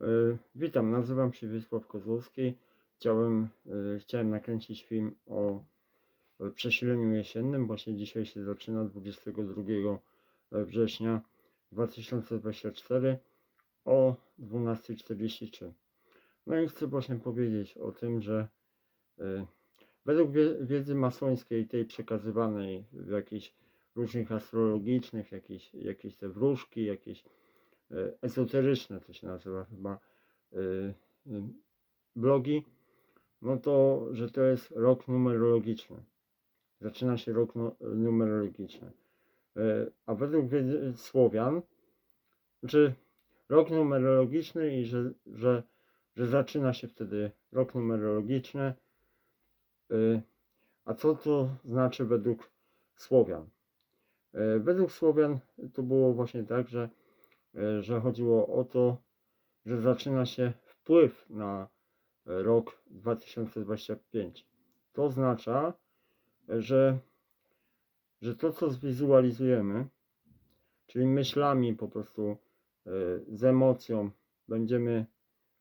E, Witam, nazywam się Wiesław Kozłowski. Chciałem, e, chciałem nakręcić film o przesileniu jesiennym. Właśnie dzisiaj się zaczyna 22 września 2024 o 12.43. No i chcę właśnie powiedzieć o tym, że e, według wie- wiedzy masońskiej, tej przekazywanej w jakichś różnych astrologicznych, jakieś, jakieś te wróżki, jakieś e, ezoteryczne to się nazywa chyba e, blogi, no to, że to jest rok numerologiczny. Zaczyna się rok nu- numerologiczny. E, A według Słowian, znaczy rok numerologiczny i że, że, że zaczyna się wtedy rok numerologiczny. A co to znaczy według Słowian? Według Słowian to było właśnie tak, że że chodziło o to, że zaczyna się wpływ na e, rok 2025. To oznacza, e, że, że to, co zwizualizujemy, czyli myślami po prostu, e, z emocją, będziemy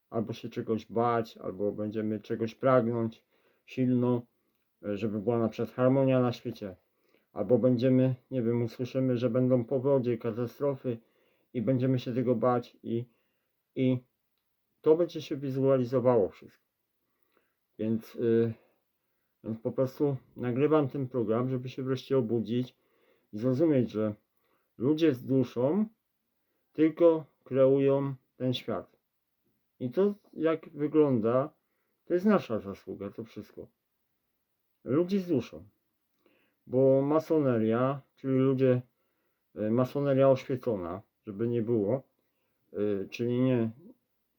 albo się czegoś bać, albo będziemy czegoś pragnąć silno, e, żeby była na przykład harmonia na świecie, albo będziemy, nie wiem, usłyszymy, że będą powodzie, katastrofy, i będziemy się tego bać i, i to będzie się wizualizowało wszystko. Więc, y, więc po prostu nagrywam ten program, żeby się wreszcie obudzić i zrozumieć, że ludzie z duszą tylko kreują ten świat. I to jak wygląda, to jest nasza zasługa, to wszystko. Ludzi z duszą. Bo masoneria, czyli ludzie, y, masoneria oświecona, żeby nie było, y, czyli nie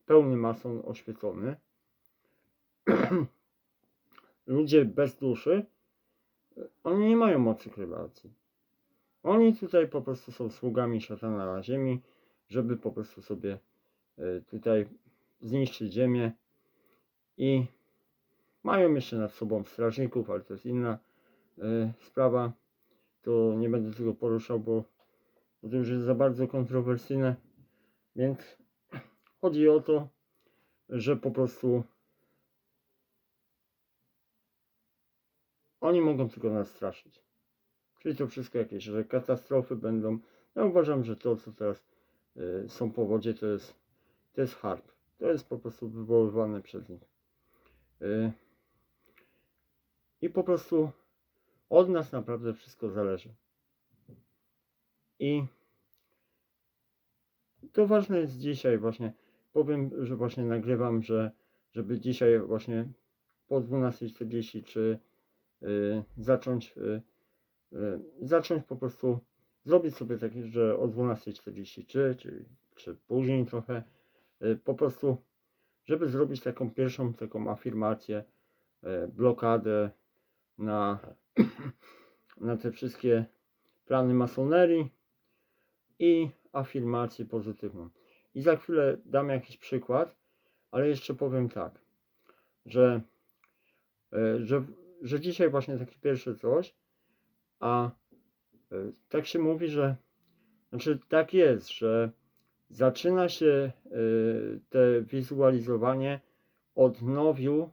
pełny mason oświecony, ludzie bez duszy, y, oni nie mają mocy kreacji. Oni tutaj po prostu są sługami szatana na ziemi, żeby po prostu sobie y, tutaj zniszczyć ziemię i mają jeszcze nad sobą strażników, ale to jest inna sprawa. To nie będę tego poruszał, bo bo to już jest za bardzo kontrowersyjne, więc chodzi o to, że po prostu oni mogą tylko nas straszyć. Czyli to wszystko jakieś, że katastrofy będą. Ja uważam, że to, co teraz y, są powodzie, to jest, to jest harp. To jest po prostu wywoływane przez nich. Y, I po prostu od nas naprawdę wszystko zależy. I to ważne jest dzisiaj właśnie. Powiem, że właśnie nagrywam, że żeby dzisiaj właśnie po 12.40 czy y, zacząć y, y, zacząć po prostu zrobić sobie takie, że o 12.43 czy, czy później trochę y, po prostu żeby zrobić taką pierwszą taką afirmację, y, blokadę na, na te wszystkie plany masonerii i afirmację pozytywną. I za chwilę dam jakiś przykład, ale jeszcze powiem tak, że, e, że, że dzisiaj właśnie takie pierwsze coś, a e, tak się mówi, że znaczy tak jest, że zaczyna się e, te wizualizowanie od nowiu,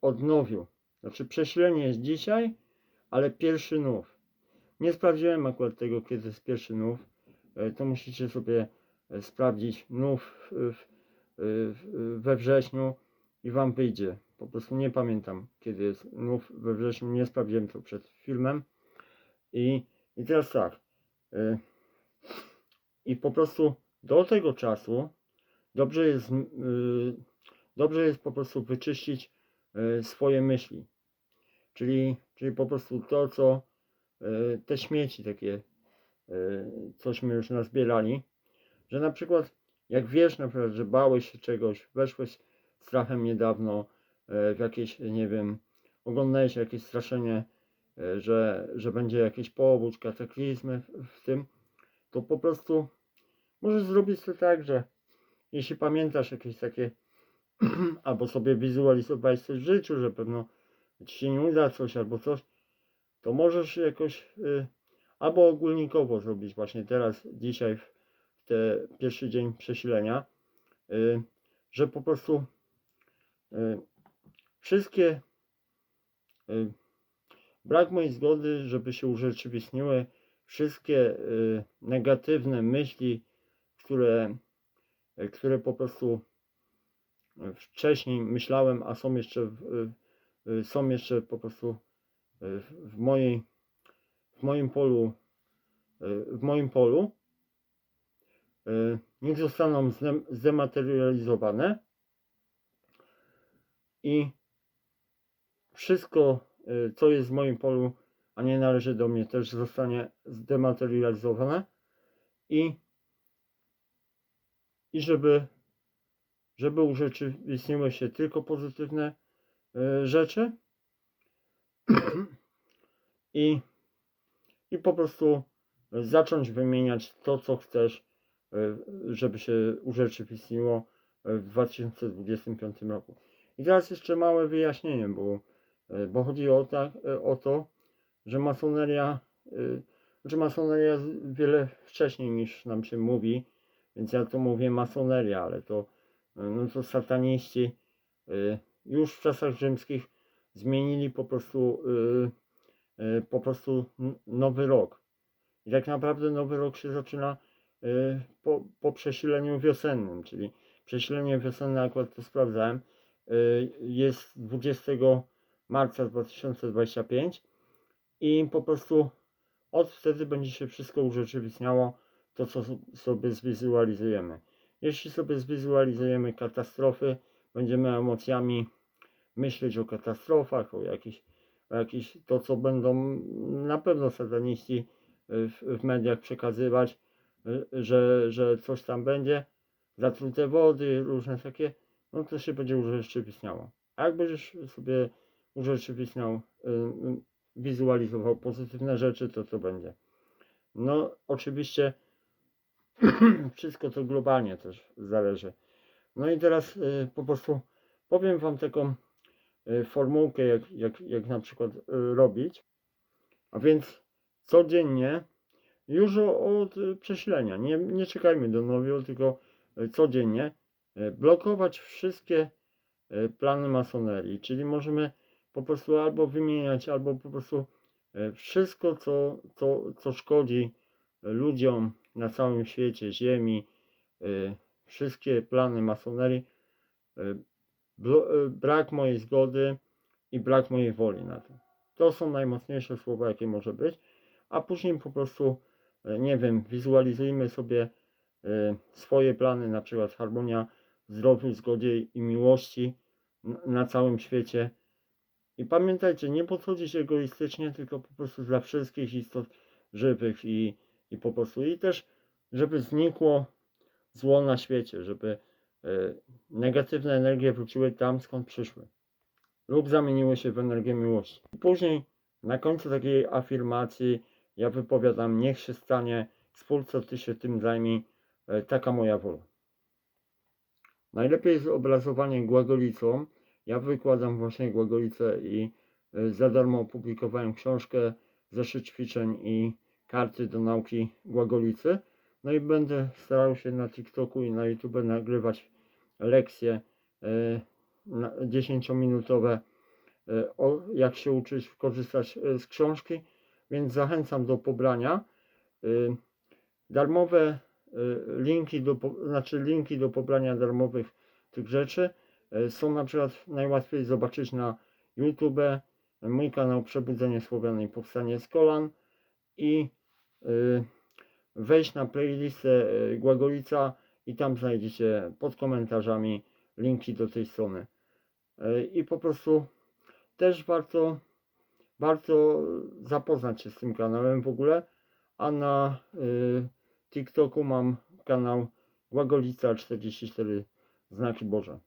od nowiu. Znaczy przesilenie jest dzisiaj, ale pierwszy nów. Nie sprawdziłem akurat tego, kiedy jest pierwszy nów. E, To musicie sobie e, sprawdzić nów we wrześniu i wam wyjdzie. Po prostu nie pamiętam, kiedy jest nów we wrześniu. Nie sprawdziłem to przed filmem. I, i teraz tak. e, I po prostu do tego czasu dobrze jest, dobrze jest po prostu wyczyścić swoje myśli. Czyli, czyli po prostu to, co te śmieci takie, e, cośmy już nazbierali, że na przykład jak wiesz na przykład, że bałeś się czegoś, weszłeś strachem niedawno e, w jakieś, nie wiem, oglądałeś jakieś straszenie, e, że, że będzie jakiś powódź, kataklizmy w tym, to po prostu możesz zrobić to tak, że jeśli pamiętasz jakieś takie, albo sobie wizualizowałeś coś w życiu, że pewno ci się nie uda coś albo coś, to możesz jakoś y, albo ogólnikowo zrobić właśnie teraz, dzisiaj, w te pierwszy dzień przesilenia, y, że po prostu y, wszystkie y, brak mojej zgody, żeby się urzeczywistniły wszystkie y, negatywne myśli, które, y, które po prostu wcześniej myślałem, a są jeszcze, y, y, są jeszcze po prostu w- w mojej, w moim polu, y, w moim polu, y, niech zostaną zdem- zdematerializowane i wszystko, co jest w moim polu, a nie należy do mnie, też zostanie zdematerializowane i, i żeby, żeby urzeczywistniły się tylko pozytywne rzeczy i, i po prostu zacząć wymieniać to, co chcesz, y, żeby się urzeczywistniło w 2025 roku. I teraz jeszcze małe wyjaśnienie, bo, y, bo chodzi o, tak, o to, że masoneria, że masoneria wiele wcześniej niż nam się mówi, więc ja tu mówię masoneria, ale to, no to sataniści już w czasach rzymskich zmienili po prostu, y, y, po prostu nowy rok. I tak naprawdę nowy rok się zaczyna y, po, po przesileniu wiosennym, czyli przesilenie wiosenne, akurat to sprawdzałem, jest 20 marca 2025 i po prostu od wtedy będzie się wszystko urzeczywistniało, to co so- sobie zwizualizujemy. Jeśli sobie zwizualizujemy katastrofy, będziemy emocjami myśleć o katastrofach, o jakichś, o to co będą na pewno sataniści y, w, w mediach przekazywać, y, że, że coś tam będzie, zatrute wody, różne takie, no to się będzie urzeczywistniało. A jak będziesz sobie urzeczywistniał, y, wizualizował pozytywne rzeczy, to to będzie. No oczywiście wszystko to globalnie też zależy. No i teraz po prostu powiem Wam taką formułkę, jak, jak, jak na przykład y, robić. A więc codziennie, już od prześlenia, nie, nie czekajmy do nowego, tylko y, codziennie blokować wszystkie plany masonerii, czyli możemy po prostu albo wymieniać, albo po prostu wszystko, co, co, co szkodzi ludziom na całym świecie, Ziemi, wszystkie plany masonerii, brak mojej zgody i brak mojej woli na to. To są najmocniejsze słowa, jakie może być, a później po prostu, y, nie wiem, wizualizujmy sobie y, swoje plany, na przykład harmonia zdrowiu, zgodzie i miłości na całym świecie. I pamiętajcie, nie podchodzić egoistycznie, tylko po prostu dla wszystkich istot żywych i, i po prostu i też, żeby znikło zło na świecie, żeby e, negatywne energie wróciły tam, skąd przyszły lub zamieniły się w energię miłości. Później na końcu takiej afirmacji ja wypowiadam, niech się stanie, Stwórco, Ty się tym zajmij, e, taka moja wola. Najlepiej jest obrazowanie głagolicą. Ja wykładam właśnie głagolicę i e, za darmo opublikowałem książkę, zeszyt ćwiczeń i karty do nauki głagolicy. No i będę starał się na TikToku i na YouTube nagrywać lekcje e, na- 10-minutowe, e, o jak się uczyć korzystać e, z książki, więc zachęcam do pobrania. E, Darmowe e, linki do, znaczy linki do pobrania darmowych tych rzeczy e, są na przykład najłatwiej zobaczyć na YouTube, e, mój kanał Przebudzenie Słowian i Powstanie z Kolan i e, wejść na playlistę e, Głagolica i tam znajdziecie pod komentarzami linki do tej strony. E, I po prostu też warto, warto zapoznać się z tym kanałem w ogóle, a na y, TikToku mam kanał Głagolica 44 znaki Boże.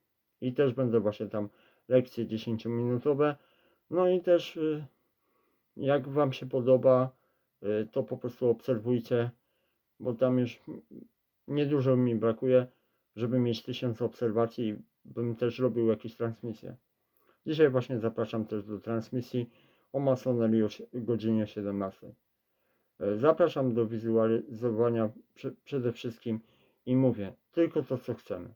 I też będę właśnie tam lekcje 10-minutowe. No i też y, jak Wam się podoba, y, to po prostu obserwujcie, bo tam już niedużo mi brakuje, żeby mieć 1000 obserwacji i bym też robił jakieś transmisje. Dzisiaj właśnie zapraszam też do transmisji o masonerii o godzinie 17. E, Zapraszam do wizualizowania prze- przede wszystkim i mówię tylko to, co chcemy.